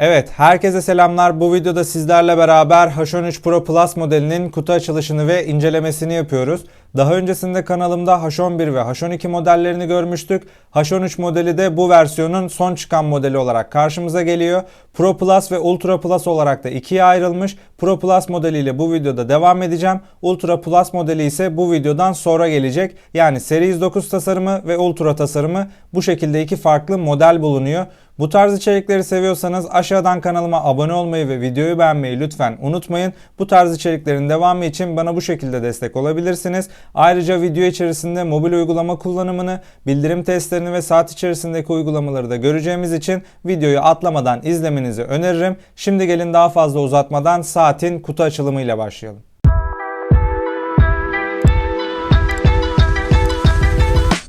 Evet, herkese selamlar. Bu videoda sizlerle beraber H13 Pro Plus modelinin kutu açılışını ve incelemesini yapıyoruz. Daha öncesinde kanalımda H11 ve H12 modellerini görmüştük. H13 modeli de bu versiyonun son çıkan modeli olarak karşımıza geliyor. Pro Plus ve Ultra Plus olarak da ikiye ayrılmış. Pro Plus modeliyle bu videoda devam edeceğim. Ultra Plus modeli ise bu videodan sonra gelecek. Yani Series 9 tasarımı ve Ultra tasarımı bu şekilde iki farklı model bulunuyor. Bu tarz içerikleri seviyorsanız aşağıdan kanalıma abone olmayı ve videoyu beğenmeyi lütfen unutmayın. Bu tarz içeriklerin devamı için bana bu şekilde destek olabilirsiniz. Ayrıca video içerisinde mobil uygulama kullanımını, bildirim testlerini ve saat içerisindeki uygulamaları da göreceğimiz için videoyu atlamadan izlemenizi öneririm. Şimdi gelin daha fazla uzatmadan saatin kutu açılımıyla başlayalım.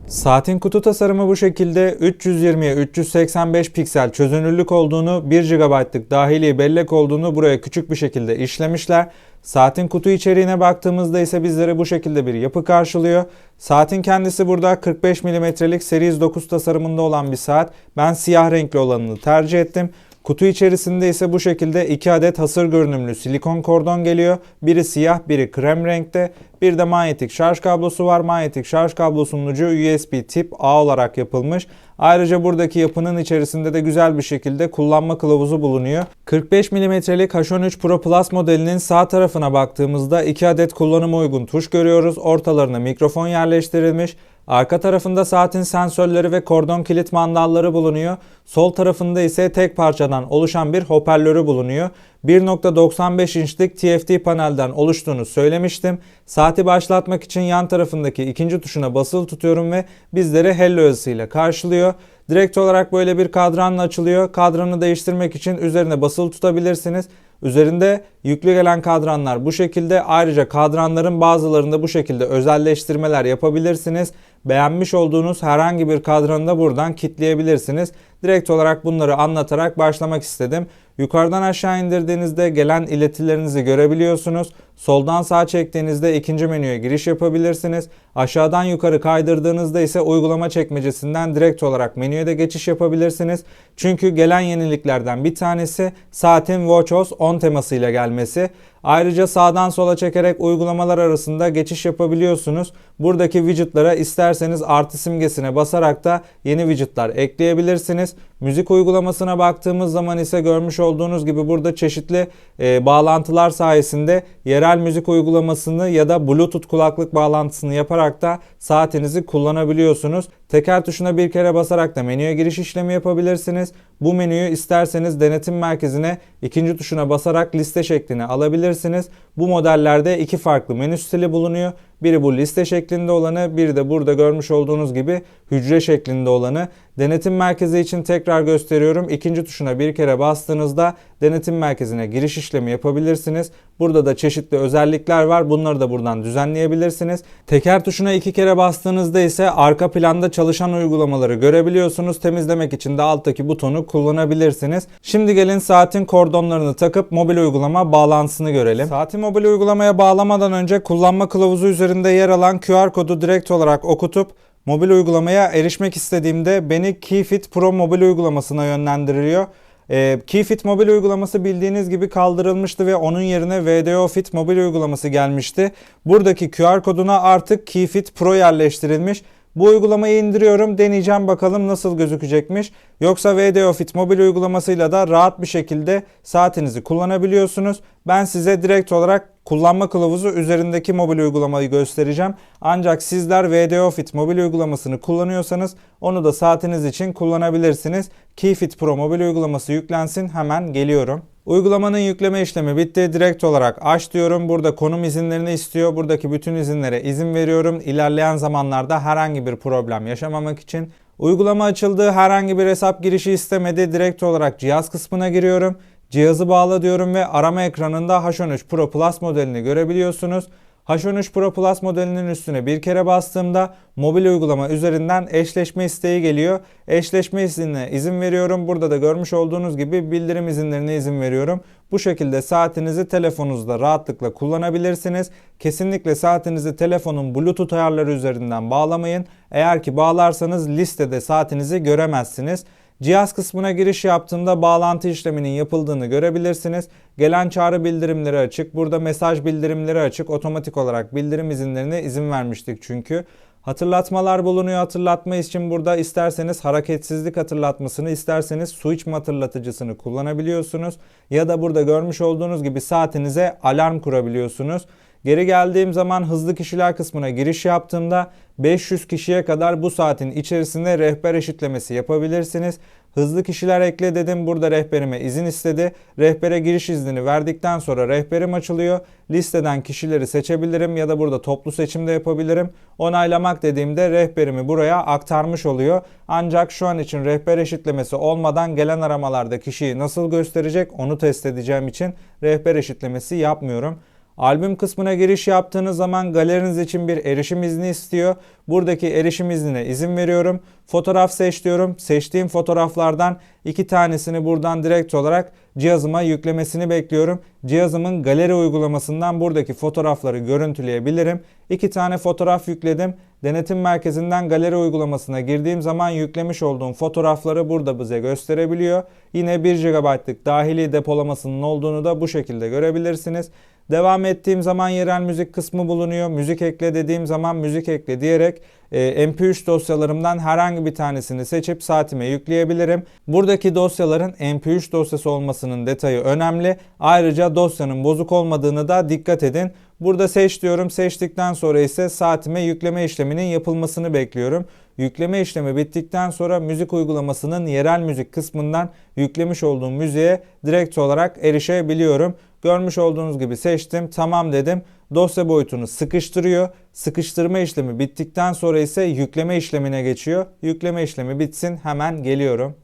Saatin kutu tasarımı bu şekilde 320'ye 385 piksel çözünürlük olduğunu, 1 GB'lık dahili bellek olduğunu buraya küçük bir şekilde işlemişler. Saatin kutu içeriğine baktığımızda ise bizlere bu şekilde bir yapı karşılıyor. Saatin kendisi burada 45 mm'lik Series 9 tasarımında olan bir saat. Ben siyah renkli olanını tercih ettim. Kutu içerisinde ise bu şekilde iki adet hasır görünümlü silikon kordon geliyor. Biri siyah, biri krem renkte. Bir de manyetik şarj kablosu var. Manyetik şarj kablosunun ucu USB tip A olarak yapılmış. Ayrıca buradaki yapının içerisinde de güzel bir şekilde kullanma kılavuzu bulunuyor. 45 mm'lik H13 Pro Plus modelinin sağ tarafına baktığımızda iki adet kullanıma uygun tuş görüyoruz. Ortalarına mikrofon yerleştirilmiş. Arka tarafında saatin sensörleri ve kordon kilit mandalları bulunuyor. Sol tarafında ise tek parçadan oluşan bir hoparlörü bulunuyor. 1.95 inçlik TFT panelden oluştuğunu söylemiştim. Saati başlatmak için yan tarafındaki ikinci tuşuna basılı tutuyorum ve bizleri hello yazısıyla karşılıyor. Direkt olarak böyle bir kadranla açılıyor. Kadranı değiştirmek için üzerine basılı tutabilirsiniz. Üzerinde yüklü gelen kadranlar bu şekilde. Ayrıca kadranların bazılarında bu şekilde özelleştirmeler yapabilirsiniz. Beğenmiş olduğunuz herhangi bir kadranı da buradan kitleyebilirsiniz. Direkt olarak bunları anlatarak başlamak istedim. Yukarıdan aşağı indirdiğinizde gelen iletilerinizi görebiliyorsunuz. Soldan sağa çektiğinizde ikinci menüye giriş yapabilirsiniz. Aşağıdan yukarı kaydırdığınızda ise uygulama çekmecesinden direkt olarak menüye de geçiş yapabilirsiniz. Çünkü gelen yeniliklerden bir tanesi saatin WatchOS 10 temasıyla gelmesi. Ayrıca sağdan sola çekerek uygulamalar arasında geçiş yapabiliyorsunuz. Buradaki widgetlara isterseniz artı simgesine basarak da yeni widgetlar ekleyebilirsiniz. Müzik uygulamasına baktığımız zaman ise görmüş olduğunuz gibi burada çeşitli e, bağlantılar sayesinde yerel müzik uygulamasını ya da Bluetooth kulaklık bağlantısını yaparak da saatinizi kullanabiliyorsunuz. Teker tuşuna bir kere basarak da menüye giriş işlemi yapabilirsiniz. Bu menüyü isterseniz denetim merkezine ikinci tuşuna basarak liste şeklini alabilirsiniz. Bu modellerde iki farklı menü stili bulunuyor. Biri bu liste şeklinde olanı, biri de burada görmüş olduğunuz gibi hücre şeklinde olanı. Denetim merkezi için tekrar gösteriyorum. İkinci tuşuna bir kere bastığınızda denetim merkezine giriş işlemi yapabilirsiniz. Burada da çeşitli özellikler var. Bunları da buradan düzenleyebilirsiniz. Teker tuşuna iki kere bastığınızda ise arka planda çalışan uygulamaları görebiliyorsunuz. Temizlemek için de alttaki butonu kullanabilirsiniz. Şimdi gelin saatin kordonlarını takıp mobil uygulama bağlantısını görelim. Saati mobil uygulamaya bağlamadan önce kullanma kılavuzu üzerinde yer alan QR kodu direkt olarak okutup mobil uygulamaya erişmek istediğimde beni KeyFit Pro mobil uygulamasına yönlendiriliyor. E, KeyFit mobil uygulaması bildiğiniz gibi kaldırılmıştı ve onun yerine VDO Fit mobil uygulaması gelmişti. Buradaki QR koduna artık KeyFit Pro yerleştirilmiş. Bu uygulamayı indiriyorum, deneyeceğim bakalım nasıl gözükecekmiş. Yoksa VDO Fit mobil uygulamasıyla da rahat bir şekilde saatinizi kullanabiliyorsunuz. Ben size direkt olarak kullanma kılavuzu üzerindeki mobil uygulamayı göstereceğim. Ancak sizler VDO Fit mobil uygulamasını kullanıyorsanız onu da saatiniz için kullanabilirsiniz. KeyFit Pro mobil uygulaması yüklensin hemen geliyorum. Uygulamanın yükleme işlemi bitti. Direkt olarak aç diyorum. Burada konum izinlerini istiyor. Buradaki bütün izinlere izin veriyorum. İlerleyen zamanlarda herhangi bir problem yaşamamak için. Uygulama açıldı. Herhangi bir hesap girişi istemedi. Direkt olarak cihaz kısmına giriyorum. Cihazı bağla diyorum ve arama ekranında H13 Pro Plus modelini görebiliyorsunuz. H13 Pro Plus modelinin üstüne bir kere bastığımda mobil uygulama üzerinden eşleşme isteği geliyor. Eşleşme iznine izin veriyorum. Burada da görmüş olduğunuz gibi bildirim izinlerine izin veriyorum. Bu şekilde saatinizi telefonunuzda rahatlıkla kullanabilirsiniz. Kesinlikle saatinizi telefonun Bluetooth ayarları üzerinden bağlamayın. Eğer ki bağlarsanız listede saatinizi göremezsiniz. Cihaz kısmına giriş yaptığımda bağlantı işleminin yapıldığını görebilirsiniz. Gelen çağrı bildirimleri açık. Burada mesaj bildirimleri açık. Otomatik olarak bildirim izinlerine izin vermiştik çünkü. Hatırlatmalar bulunuyor. Hatırlatma için burada isterseniz hareketsizlik hatırlatmasını, isterseniz su içme hatırlatıcısını kullanabiliyorsunuz. Ya da burada görmüş olduğunuz gibi saatinize alarm kurabiliyorsunuz. Geri geldiğim zaman hızlı kişiler kısmına giriş yaptığımda 500 kişiye kadar bu saatin içerisinde rehber eşitlemesi yapabilirsiniz. Hızlı kişiler ekle dedim. Burada rehberime izin istedi. Rehbere giriş iznini verdikten sonra rehberim açılıyor. Listeden kişileri seçebilirim ya da burada toplu seçimde yapabilirim. Onaylamak dediğimde rehberimi buraya aktarmış oluyor. Ancak şu an için rehber eşitlemesi olmadan gelen aramalarda kişiyi nasıl gösterecek onu test edeceğim için rehber eşitlemesi yapmıyorum. Albüm kısmına giriş yaptığınız zaman galeriniz için bir erişim izni istiyor. Buradaki erişim iznine izin veriyorum. Fotoğraf seç diyorum. Seçtiğim fotoğraflardan iki tanesini buradan direkt olarak cihazıma yüklemesini bekliyorum. Cihazımın galeri uygulamasından buradaki fotoğrafları görüntüleyebilirim. İki tane fotoğraf yükledim. Denetim merkezinden galeri uygulamasına girdiğim zaman yüklemiş olduğum fotoğrafları burada bize gösterebiliyor. Yine 1 GB'lık dahili depolamasının olduğunu da bu şekilde görebilirsiniz. Devam ettiğim zaman yerel müzik kısmı bulunuyor. Müzik ekle dediğim zaman müzik ekle diyerek e, MP3 dosyalarımdan herhangi bir tanesini seçip saatime yükleyebilirim. Buradaki dosyaların MP3 dosyası olmasının detayı önemli. Ayrıca dosyanın bozuk olmadığını da dikkat edin. Burada seç diyorum. Seçtikten sonra ise saatime yükleme işleminin yapılmasını bekliyorum. Yükleme işlemi bittikten sonra müzik uygulamasının yerel müzik kısmından yüklemiş olduğum müziğe direkt olarak erişebiliyorum. Görmüş olduğunuz gibi seçtim. Tamam dedim. Dosya boyutunu sıkıştırıyor. Sıkıştırma işlemi bittikten sonra ise yükleme işlemine geçiyor. Yükleme işlemi bitsin hemen geliyorum.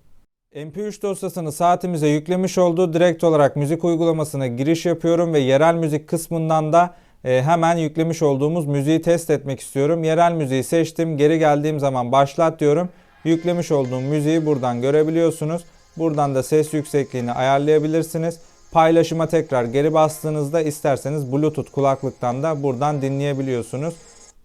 MP3 dosyasını saatimize yüklemiş olduğu direkt olarak müzik uygulamasına giriş yapıyorum ve yerel müzik kısmından da hemen yüklemiş olduğumuz müziği test etmek istiyorum. Yerel müziği seçtim. Geri geldiğim zaman başlat diyorum. Yüklemiş olduğum müziği buradan görebiliyorsunuz. Buradan da ses yüksekliğini ayarlayabilirsiniz. Paylaşıma tekrar geri bastığınızda isterseniz Bluetooth kulaklıktan da buradan dinleyebiliyorsunuz.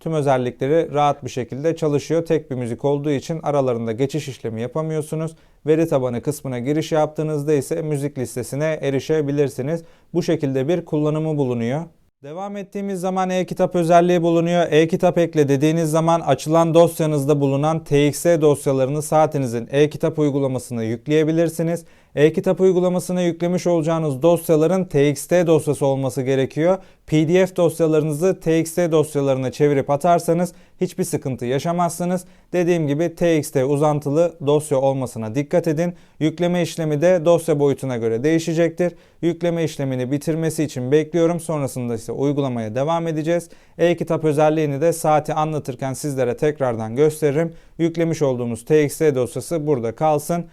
Tüm özellikleri rahat bir şekilde çalışıyor. Tek bir müzik olduğu için aralarında geçiş işlemi yapamıyorsunuz. Veri tabanı kısmına giriş yaptığınızda ise müzik listesine erişebilirsiniz. Bu şekilde bir kullanımı bulunuyor. Devam ettiğimiz zaman e-kitap özelliği bulunuyor. E-kitap ekle dediğiniz zaman açılan dosyanızda bulunan TXT dosyalarını saatinizin e-kitap uygulamasına yükleyebilirsiniz. E-kitap uygulamasına yüklemiş olacağınız dosyaların TXT dosyası olması gerekiyor. PDF dosyalarınızı TXT dosyalarına çevirip atarsanız hiçbir sıkıntı yaşamazsınız. Dediğim gibi TXT uzantılı dosya olmasına dikkat edin. Yükleme işlemi de dosya boyutuna göre değişecektir. Yükleme işlemini bitirmesi için bekliyorum. Sonrasında ise uygulamaya devam edeceğiz. E-kitap özelliğini de saati anlatırken sizlere tekrardan gösteririm. Yüklemiş olduğumuz TXT dosyası burada kalsın.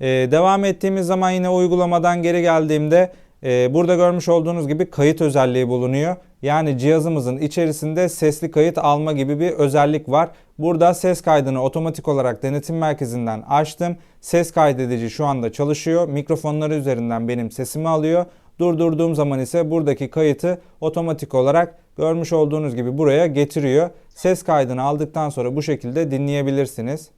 Ee, devam ettiğimiz zaman yine uygulamadan geri geldiğimde burada görmüş olduğunuz gibi kayıt özelliği bulunuyor. Yani cihazımızın içerisinde sesli kayıt alma gibi bir özellik var. Burada ses kaydını otomatik olarak denetim merkezinden açtım. Ses kaydedici şu anda çalışıyor. Mikrofonları üzerinden benim sesimi alıyor. Durdurduğum zaman ise buradaki kayıtı otomatik olarak görmüş olduğunuz gibi buraya getiriyor. Ses kaydını aldıktan sonra bu şekilde dinleyebilirsiniz.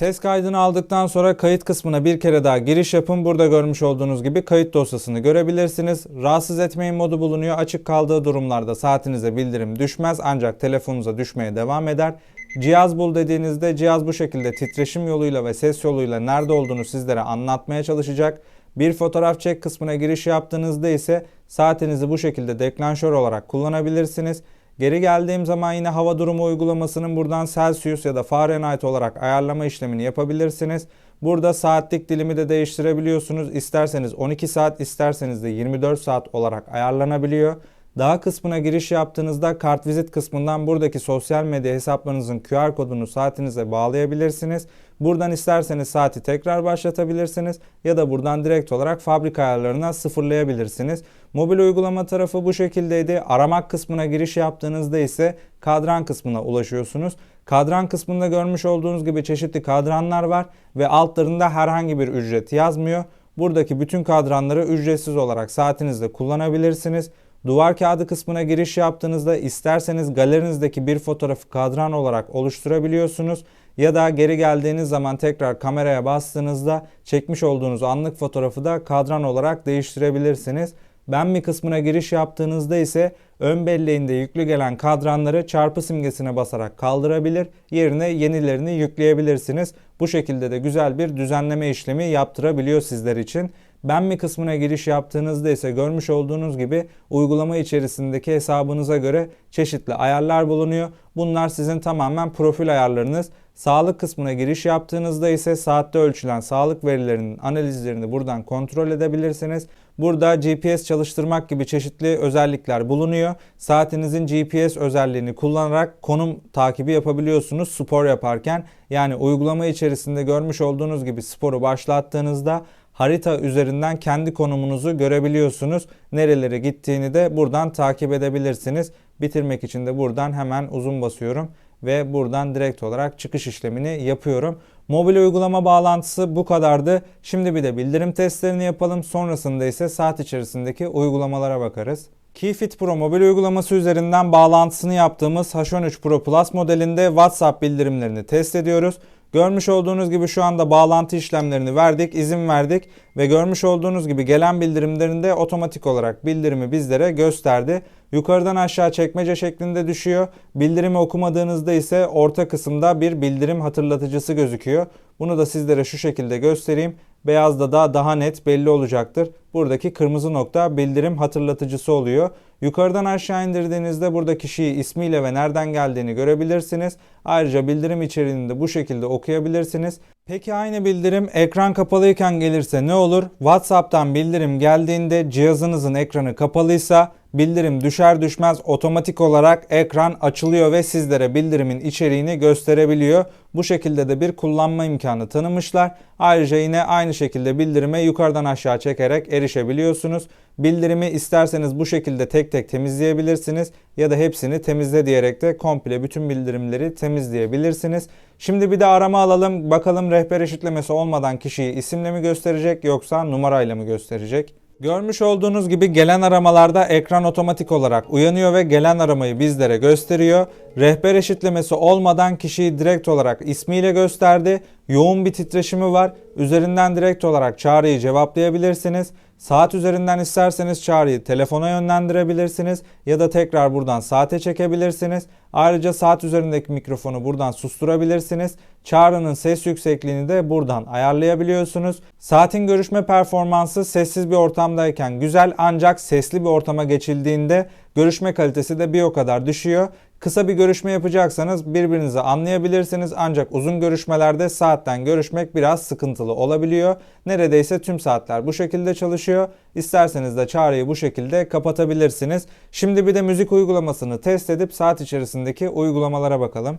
Ses kaydını aldıktan sonra kayıt kısmına bir kere daha giriş yapın. Burada görmüş olduğunuz gibi kayıt dosyasını görebilirsiniz. Rahatsız etmeyin modu bulunuyor. Açık kaldığı durumlarda saatinize bildirim düşmez ancak telefonunuza düşmeye devam eder. Cihaz bul dediğinizde cihaz bu şekilde titreşim yoluyla ve ses yoluyla nerede olduğunu sizlere anlatmaya çalışacak. Bir fotoğraf çek kısmına giriş yaptığınızda ise saatinizi bu şekilde deklanşör olarak kullanabilirsiniz. Geri geldiğim zaman yine hava durumu uygulamasının buradan Celsius ya da Fahrenheit olarak ayarlama işlemini yapabilirsiniz. Burada saatlik dilimi de değiştirebiliyorsunuz. İsterseniz 12 saat, isterseniz de 24 saat olarak ayarlanabiliyor. Daha kısmına giriş yaptığınızda kartvizit kısmından buradaki sosyal medya hesaplarınızın QR kodunu saatinize bağlayabilirsiniz. Buradan isterseniz saati tekrar başlatabilirsiniz ya da buradan direkt olarak fabrika ayarlarına sıfırlayabilirsiniz. Mobil uygulama tarafı bu şekildeydi. Aramak kısmına giriş yaptığınızda ise kadran kısmına ulaşıyorsunuz. Kadran kısmında görmüş olduğunuz gibi çeşitli kadranlar var ve altlarında herhangi bir ücret yazmıyor. Buradaki bütün kadranları ücretsiz olarak saatinizde kullanabilirsiniz. Duvar kağıdı kısmına giriş yaptığınızda isterseniz galerinizdeki bir fotoğrafı kadran olarak oluşturabiliyorsunuz ya da geri geldiğiniz zaman tekrar kameraya bastığınızda çekmiş olduğunuz anlık fotoğrafı da kadran olarak değiştirebilirsiniz. Ben mi kısmına giriş yaptığınızda ise ön belleğinde yüklü gelen kadranları çarpı simgesine basarak kaldırabilir, yerine yenilerini yükleyebilirsiniz. Bu şekilde de güzel bir düzenleme işlemi yaptırabiliyor sizler için. Ben mi kısmına giriş yaptığınızda ise görmüş olduğunuz gibi uygulama içerisindeki hesabınıza göre çeşitli ayarlar bulunuyor. Bunlar sizin tamamen profil ayarlarınız. Sağlık kısmına giriş yaptığınızda ise saatte ölçülen sağlık verilerinin analizlerini buradan kontrol edebilirsiniz. Burada GPS çalıştırmak gibi çeşitli özellikler bulunuyor. Saatinizin GPS özelliğini kullanarak konum takibi yapabiliyorsunuz spor yaparken. Yani uygulama içerisinde görmüş olduğunuz gibi sporu başlattığınızda harita üzerinden kendi konumunuzu görebiliyorsunuz. Nerelere gittiğini de buradan takip edebilirsiniz. Bitirmek için de buradan hemen uzun basıyorum ve buradan direkt olarak çıkış işlemini yapıyorum. Mobil uygulama bağlantısı bu kadardı. Şimdi bir de bildirim testlerini yapalım. Sonrasında ise saat içerisindeki uygulamalara bakarız. Keyfit Pro mobil uygulaması üzerinden bağlantısını yaptığımız H13 Pro Plus modelinde WhatsApp bildirimlerini test ediyoruz. Görmüş olduğunuz gibi şu anda bağlantı işlemlerini verdik, izin verdik ve görmüş olduğunuz gibi gelen bildirimlerinde otomatik olarak bildirimi bizlere gösterdi. Yukarıdan aşağı çekmece şeklinde düşüyor. Bildirimi okumadığınızda ise orta kısımda bir bildirim hatırlatıcısı gözüküyor. Bunu da sizlere şu şekilde göstereyim. Beyazda da daha net belli olacaktır. Buradaki kırmızı nokta bildirim hatırlatıcısı oluyor. Yukarıdan aşağı indirdiğinizde burada kişiyi ismiyle ve nereden geldiğini görebilirsiniz. Ayrıca bildirim içeriğini de bu şekilde okuyabilirsiniz. Peki aynı bildirim ekran kapalıyken gelirse ne olur? WhatsApp'tan bildirim geldiğinde cihazınızın ekranı kapalıysa bildirim düşer düşmez otomatik olarak ekran açılıyor ve sizlere bildirimin içeriğini gösterebiliyor. Bu şekilde de bir kullanma imkanı tanımışlar. Ayrıca yine aynı şekilde bildirime yukarıdan aşağı çekerek erişebiliyorsunuz. Bildirimi isterseniz bu şekilde tek tek temizleyebilirsiniz ya da hepsini temizle diyerek de komple bütün bildirimleri temizleyebilirsiniz. Şimdi bir de arama alalım. Bakalım rehber eşitlemesi olmadan kişiyi isimle mi gösterecek yoksa numarayla mı gösterecek? Görmüş olduğunuz gibi gelen aramalarda ekran otomatik olarak uyanıyor ve gelen aramayı bizlere gösteriyor. Rehber eşitlemesi olmadan kişiyi direkt olarak ismiyle gösterdi. Yoğun bir titreşimi var. Üzerinden direkt olarak çağrıyı cevaplayabilirsiniz. Saat üzerinden isterseniz çağrıyı telefona yönlendirebilirsiniz ya da tekrar buradan saate çekebilirsiniz. Ayrıca saat üzerindeki mikrofonu buradan susturabilirsiniz. Çağrının ses yüksekliğini de buradan ayarlayabiliyorsunuz. Saatin görüşme performansı sessiz bir ortamdayken güzel ancak sesli bir ortama geçildiğinde görüşme kalitesi de bir o kadar düşüyor. Kısa bir görüşme yapacaksanız birbirinizi anlayabilirsiniz ancak uzun görüşmelerde saatten görüşmek biraz sıkıntılı olabiliyor. Neredeyse tüm saatler bu şekilde çalışıyor. İsterseniz de çağrıyı bu şekilde kapatabilirsiniz. Şimdi bir de müzik uygulamasını test edip saat içerisindeki uygulamalara bakalım.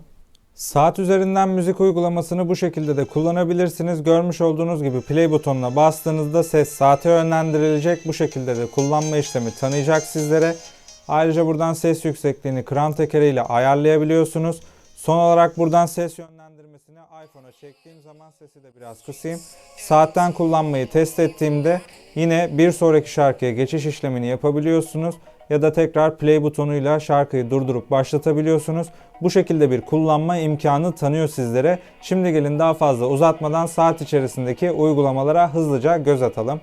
Saat üzerinden müzik uygulamasını bu şekilde de kullanabilirsiniz. Görmüş olduğunuz gibi play butonuna bastığınızda ses saate yönlendirilecek. Bu şekilde de kullanma işlemi tanıyacak sizlere. Ayrıca buradan ses yüksekliğini kran tekeriyle ayarlayabiliyorsunuz. Son olarak buradan ses yönlendirmesini iPhone'a çektiğim zaman sesi de biraz kısayım. Saatten kullanmayı test ettiğimde yine bir sonraki şarkıya geçiş işlemini yapabiliyorsunuz ya da tekrar play butonuyla şarkıyı durdurup başlatabiliyorsunuz. Bu şekilde bir kullanma imkanı tanıyor sizlere. Şimdi gelin daha fazla uzatmadan saat içerisindeki uygulamalara hızlıca göz atalım.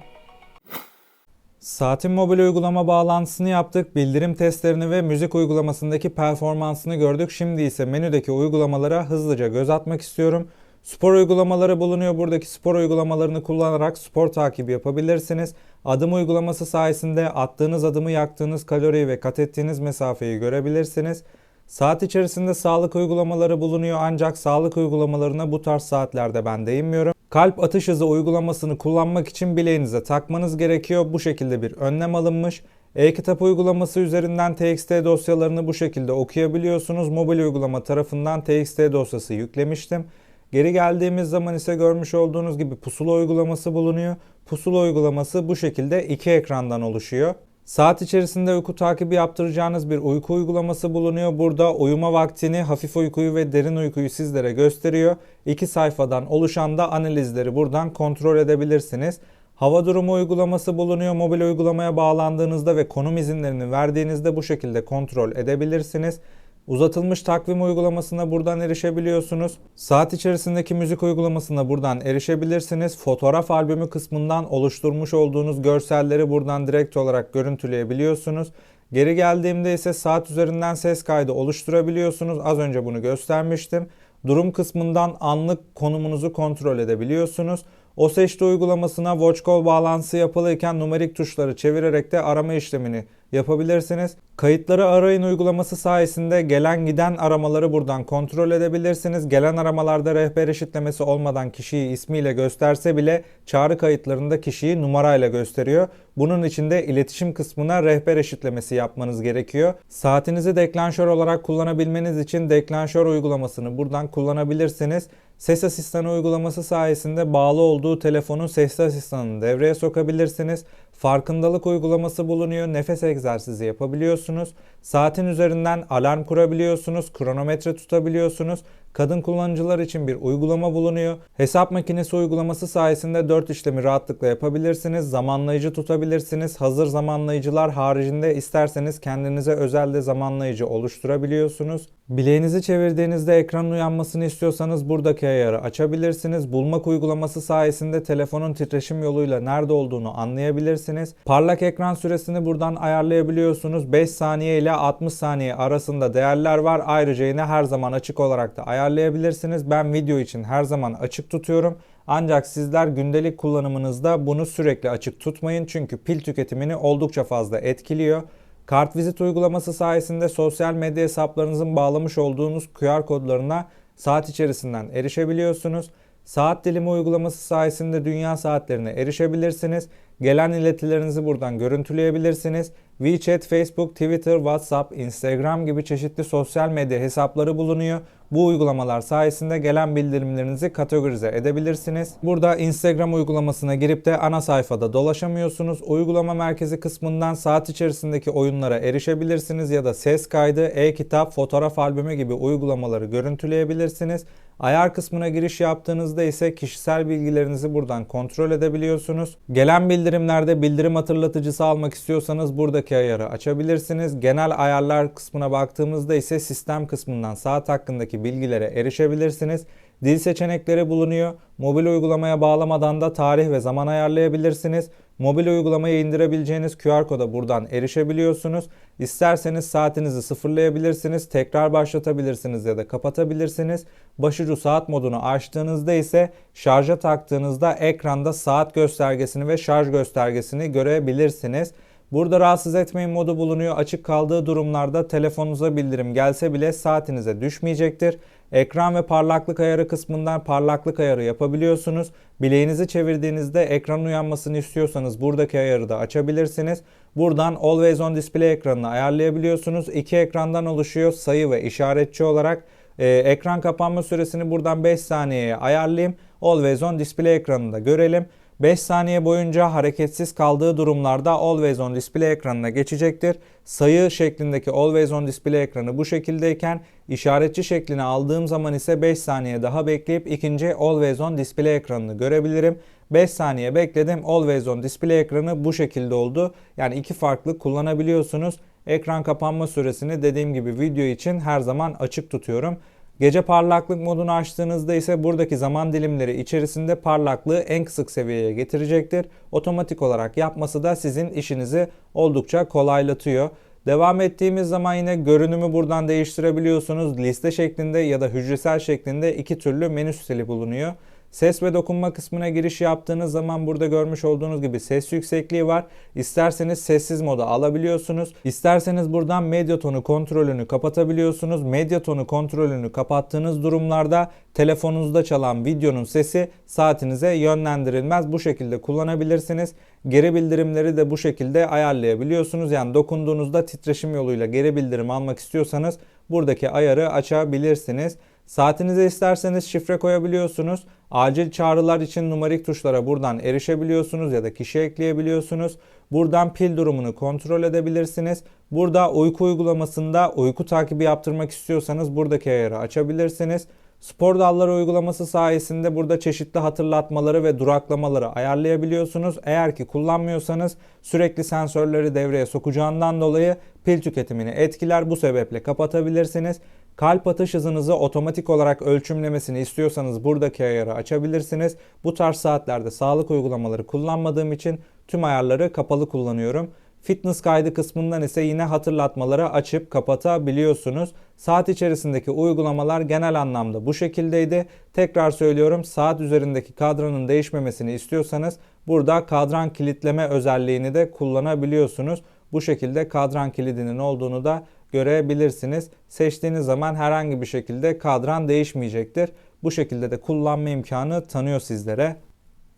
Saatin mobil uygulama bağlantısını yaptık. Bildirim testlerini ve müzik uygulamasındaki performansını gördük. Şimdi ise menüdeki uygulamalara hızlıca göz atmak istiyorum. Spor uygulamaları bulunuyor. Buradaki spor uygulamalarını kullanarak spor takibi yapabilirsiniz. Adım uygulaması sayesinde attığınız adımı yaktığınız kaloriyi ve kat ettiğiniz mesafeyi görebilirsiniz. Saat içerisinde sağlık uygulamaları bulunuyor ancak sağlık uygulamalarına bu tarz saatlerde ben değinmiyorum. Kalp atış hızı uygulamasını kullanmak için bileğinize takmanız gerekiyor. Bu şekilde bir önlem alınmış. E-kitap uygulaması üzerinden TXT dosyalarını bu şekilde okuyabiliyorsunuz. Mobil uygulama tarafından TXT dosyası yüklemiştim. Geri geldiğimiz zaman ise görmüş olduğunuz gibi pusula uygulaması bulunuyor. Pusula uygulaması bu şekilde iki ekrandan oluşuyor. Saat içerisinde uyku takibi yaptıracağınız bir uyku uygulaması bulunuyor. Burada uyuma vaktini, hafif uykuyu ve derin uykuyu sizlere gösteriyor. İki sayfadan oluşan da analizleri buradan kontrol edebilirsiniz. Hava durumu uygulaması bulunuyor. Mobil uygulamaya bağlandığınızda ve konum izinlerini verdiğinizde bu şekilde kontrol edebilirsiniz. Uzatılmış takvim uygulamasına buradan erişebiliyorsunuz. Saat içerisindeki müzik uygulamasına buradan erişebilirsiniz. Fotoğraf albümü kısmından oluşturmuş olduğunuz görselleri buradan direkt olarak görüntüleyebiliyorsunuz. Geri geldiğimde ise saat üzerinden ses kaydı oluşturabiliyorsunuz. Az önce bunu göstermiştim. Durum kısmından anlık konumunuzu kontrol edebiliyorsunuz. O seçti uygulamasına Watch Call bağlantısı yapılıyken numerik tuşları çevirerek de arama işlemini yapabilirsiniz. Kayıtları arayın uygulaması sayesinde gelen giden aramaları buradan kontrol edebilirsiniz. Gelen aramalarda rehber eşitlemesi olmadan kişiyi ismiyle gösterse bile çağrı kayıtlarında kişiyi numarayla gösteriyor. Bunun için de iletişim kısmına rehber eşitlemesi yapmanız gerekiyor. Saatinizi deklanşör olarak kullanabilmeniz için deklanşör uygulamasını buradan kullanabilirsiniz. Ses asistanı uygulaması sayesinde bağlı olduğu telefonun sesli asistanını devreye sokabilirsiniz. Farkındalık uygulaması bulunuyor. Nefes egzersizi yapabiliyorsunuz. Saatin üzerinden alarm kurabiliyorsunuz. Kronometre tutabiliyorsunuz. Kadın kullanıcılar için bir uygulama bulunuyor. Hesap makinesi uygulaması sayesinde 4 işlemi rahatlıkla yapabilirsiniz. Zamanlayıcı tutabilirsiniz. Hazır zamanlayıcılar haricinde isterseniz kendinize özel de zamanlayıcı oluşturabiliyorsunuz. Bileğinizi çevirdiğinizde ekranın uyanmasını istiyorsanız buradaki ayarı açabilirsiniz. Bulmak uygulaması sayesinde telefonun titreşim yoluyla nerede olduğunu anlayabilirsiniz. Parlak ekran süresini buradan ayarlayabiliyorsunuz. 5 saniye ile 60 saniye arasında değerler var. Ayrıca yine her zaman açık olarak da ayarlayabilirsiniz. Ben video için her zaman açık tutuyorum. Ancak sizler gündelik kullanımınızda bunu sürekli açık tutmayın çünkü pil tüketimini oldukça fazla etkiliyor. Kartvizit uygulaması sayesinde sosyal medya hesaplarınızın bağlamış olduğunuz QR kodlarına saat içerisinden erişebiliyorsunuz. Saat dilimi uygulaması sayesinde dünya saatlerine erişebilirsiniz. Gelen iletilerinizi buradan görüntüleyebilirsiniz. WeChat, Facebook, Twitter, WhatsApp, Instagram gibi çeşitli sosyal medya hesapları bulunuyor. Bu uygulamalar sayesinde gelen bildirimlerinizi kategorize edebilirsiniz. Burada Instagram uygulamasına girip de ana sayfada dolaşamıyorsunuz. Uygulama merkezi kısmından saat içerisindeki oyunlara erişebilirsiniz ya da ses kaydı, e-kitap, fotoğraf albümü gibi uygulamaları görüntüleyebilirsiniz. Ayar kısmına giriş yaptığınızda ise kişisel bilgilerinizi buradan kontrol edebiliyorsunuz. Gelen bildirimlerde bildirim hatırlatıcısı almak istiyorsanız buradaki ayarı açabilirsiniz. Genel ayarlar kısmına baktığımızda ise sistem kısmından saat hakkındaki bilgilere erişebilirsiniz. Dil seçenekleri bulunuyor. Mobil uygulamaya bağlamadan da tarih ve zaman ayarlayabilirsiniz. Mobil uygulamayı indirebileceğiniz QR koda buradan erişebiliyorsunuz. İsterseniz saatinizi sıfırlayabilirsiniz, tekrar başlatabilirsiniz ya da kapatabilirsiniz. Başucu saat modunu açtığınızda ise şarja taktığınızda ekranda saat göstergesini ve şarj göstergesini görebilirsiniz. Burada rahatsız etmeyin modu bulunuyor. Açık kaldığı durumlarda telefonunuza bildirim gelse bile saatinize düşmeyecektir. Ekran ve parlaklık ayarı kısmından parlaklık ayarı yapabiliyorsunuz. Bileğinizi çevirdiğinizde ekran uyanmasını istiyorsanız buradaki ayarı da açabilirsiniz. Buradan Always On Display ekranını ayarlayabiliyorsunuz. İki ekrandan oluşuyor sayı ve işaretçi olarak. Ee, ekran kapanma süresini buradan 5 saniyeye ayarlayayım. Always On Display ekranında görelim. 5 saniye boyunca hareketsiz kaldığı durumlarda Always On Display ekranına geçecektir. Sayı şeklindeki Always On Display ekranı bu şekildeyken işaretçi şeklini aldığım zaman ise 5 saniye daha bekleyip ikinci Always On Display ekranını görebilirim. 5 saniye bekledim. Always On Display ekranı bu şekilde oldu. Yani iki farklı kullanabiliyorsunuz. Ekran kapanma süresini dediğim gibi video için her zaman açık tutuyorum. Gece parlaklık modunu açtığınızda ise buradaki zaman dilimleri içerisinde parlaklığı en kısık seviyeye getirecektir. Otomatik olarak yapması da sizin işinizi oldukça kolaylatıyor. Devam ettiğimiz zaman yine görünümü buradan değiştirebiliyorsunuz. Liste şeklinde ya da hücresel şeklinde iki türlü menü stili bulunuyor. Ses ve dokunma kısmına giriş yaptığınız zaman burada görmüş olduğunuz gibi ses yüksekliği var. İsterseniz sessiz moda alabiliyorsunuz. İsterseniz buradan medya tonu kontrolünü kapatabiliyorsunuz. Medya tonu kontrolünü kapattığınız durumlarda telefonunuzda çalan videonun sesi saatinize yönlendirilmez. Bu şekilde kullanabilirsiniz. Geri bildirimleri de bu şekilde ayarlayabiliyorsunuz. Yani dokunduğunuzda titreşim yoluyla geri bildirim almak istiyorsanız buradaki ayarı açabilirsiniz. Saatinize isterseniz şifre koyabiliyorsunuz. Acil çağrılar için numarik tuşlara buradan erişebiliyorsunuz ya da kişi ekleyebiliyorsunuz. Buradan pil durumunu kontrol edebilirsiniz. Burada uyku uygulamasında uyku takibi yaptırmak istiyorsanız buradaki ayarı açabilirsiniz. Spor dalları uygulaması sayesinde burada çeşitli hatırlatmaları ve duraklamaları ayarlayabiliyorsunuz. Eğer ki kullanmıyorsanız sürekli sensörleri devreye sokacağından dolayı pil tüketimini etkiler. Bu sebeple kapatabilirsiniz. Kalp atış hızınızı otomatik olarak ölçümlemesini istiyorsanız buradaki ayarı açabilirsiniz. Bu tarz saatlerde sağlık uygulamaları kullanmadığım için tüm ayarları kapalı kullanıyorum. Fitness kaydı kısmından ise yine hatırlatmaları açıp kapatabiliyorsunuz. Saat içerisindeki uygulamalar genel anlamda bu şekildeydi. Tekrar söylüyorum saat üzerindeki kadranın değişmemesini istiyorsanız burada kadran kilitleme özelliğini de kullanabiliyorsunuz. Bu şekilde kadran kilidinin olduğunu da görebilirsiniz. Seçtiğiniz zaman herhangi bir şekilde kadran değişmeyecektir. Bu şekilde de kullanma imkanı tanıyor sizlere.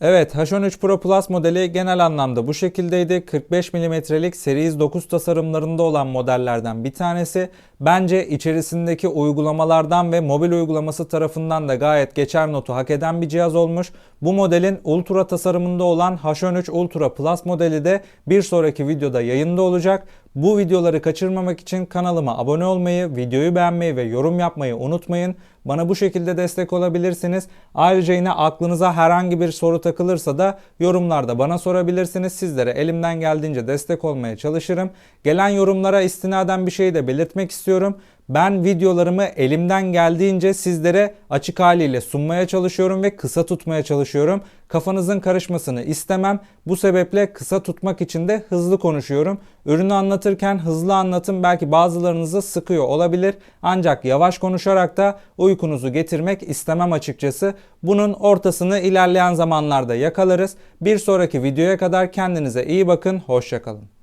Evet H13 Pro Plus modeli genel anlamda bu şekildeydi. 45 mm'lik Series 9 tasarımlarında olan modellerden bir tanesi. Bence içerisindeki uygulamalardan ve mobil uygulaması tarafından da gayet geçer notu hak eden bir cihaz olmuş. Bu modelin Ultra tasarımında olan H13 Ultra Plus modeli de bir sonraki videoda yayında olacak. Bu videoları kaçırmamak için kanalıma abone olmayı, videoyu beğenmeyi ve yorum yapmayı unutmayın. Bana bu şekilde destek olabilirsiniz. Ayrıca yine aklınıza herhangi bir soru takılırsa da yorumlarda bana sorabilirsiniz. Sizlere elimden geldiğince destek olmaya çalışırım. Gelen yorumlara istinaden bir şey de belirtmek istiyorum. Ben videolarımı elimden geldiğince sizlere açık haliyle sunmaya çalışıyorum ve kısa tutmaya çalışıyorum. Kafanızın karışmasını istemem. Bu sebeple kısa tutmak için de hızlı konuşuyorum. Ürünü anlatırken hızlı anlatım belki bazılarınızı sıkıyor olabilir. Ancak yavaş konuşarak da uykunuzu getirmek istemem açıkçası. Bunun ortasını ilerleyen zamanlarda yakalarız. Bir sonraki videoya kadar kendinize iyi bakın. Hoşçakalın.